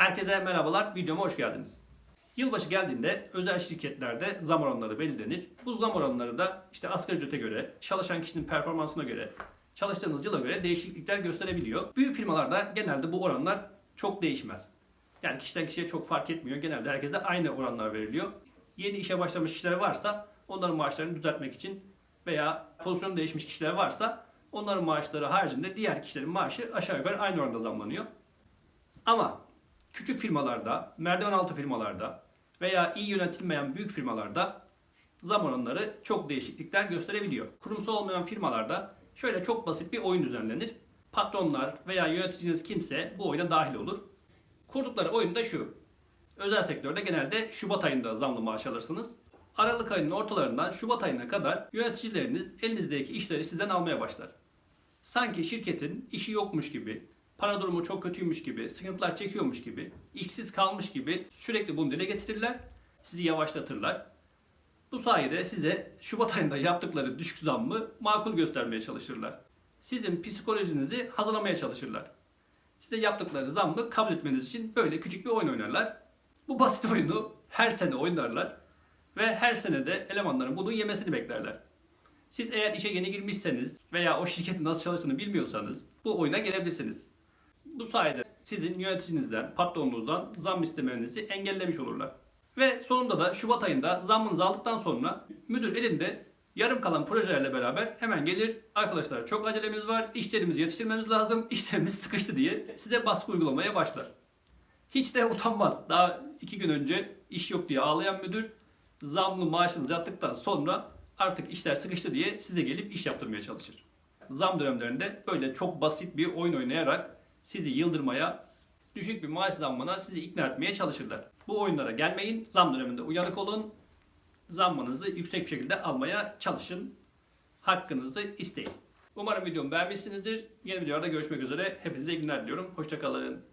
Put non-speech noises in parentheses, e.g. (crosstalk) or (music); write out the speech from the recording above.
Herkese merhabalar, videoma hoş geldiniz. Yılbaşı geldiğinde özel şirketlerde zam oranları belirlenir. Bu zam oranları da işte asgari ücrete göre, çalışan kişinin performansına göre, çalıştığınız yıla göre değişiklikler gösterebiliyor. Büyük firmalarda genelde bu oranlar çok değişmez. Yani kişiden kişiye çok fark etmiyor. Genelde herkese aynı oranlar veriliyor. Yeni işe başlamış kişiler varsa onların maaşlarını düzeltmek için veya pozisyonu değişmiş kişiler varsa onların maaşları haricinde diğer kişilerin maaşı aşağı yukarı aynı oranda zamlanıyor. Ama küçük firmalarda, merdiven altı firmalarda veya iyi yönetilmeyen büyük firmalarda zam oranları çok değişiklikler gösterebiliyor. Kurumsal olmayan firmalarda şöyle çok basit bir oyun düzenlenir. Patronlar veya yöneticiniz kimse bu oyuna dahil olur. Kurdukları oyun da şu. Özel sektörde genelde Şubat ayında zamlı maaş alırsınız. Aralık ayının ortalarından Şubat ayına kadar yöneticileriniz elinizdeki işleri sizden almaya başlar. Sanki şirketin işi yokmuş gibi, para durumu çok kötüymüş gibi, sıkıntılar çekiyormuş gibi, işsiz kalmış gibi sürekli bunu dile getirirler, sizi yavaşlatırlar. Bu sayede size Şubat ayında yaptıkları düşük zammı makul göstermeye çalışırlar. Sizin psikolojinizi hazırlamaya çalışırlar. Size yaptıkları zammı kabul etmeniz için böyle küçük bir oyun oynarlar. Bu basit oyunu her sene oynarlar ve her sene de elemanların bunu yemesini beklerler. Siz eğer işe yeni girmişseniz veya o şirketin nasıl çalıştığını bilmiyorsanız bu oyuna gelebilirsiniz. Bu sayede sizin yöneticinizden, patronunuzdan zam istemenizi engellemiş olurlar. Ve sonunda da Şubat ayında zammınızı aldıktan sonra müdür elinde yarım kalan projelerle beraber hemen gelir. Arkadaşlar çok acelemiz var, işlerimizi yetiştirmemiz lazım, (laughs) işlerimiz sıkıştı diye size baskı uygulamaya başlar. Hiç de utanmaz. Daha iki gün önce iş yok diye ağlayan müdür zamlı maaşınızı yattıktan sonra artık işler sıkıştı diye size gelip iş yaptırmaya çalışır. Zam dönemlerinde böyle çok basit bir oyun oynayarak sizi yıldırmaya, düşük bir maaş zammına sizi ikna etmeye çalışırlar. Bu oyunlara gelmeyin, zam döneminde uyanık olun, zammınızı yüksek bir şekilde almaya çalışın, hakkınızı isteyin. Umarım videomu beğenmişsinizdir. Yeni videolarda görüşmek üzere. Hepinize iyi günler diliyorum. Hoşçakalın.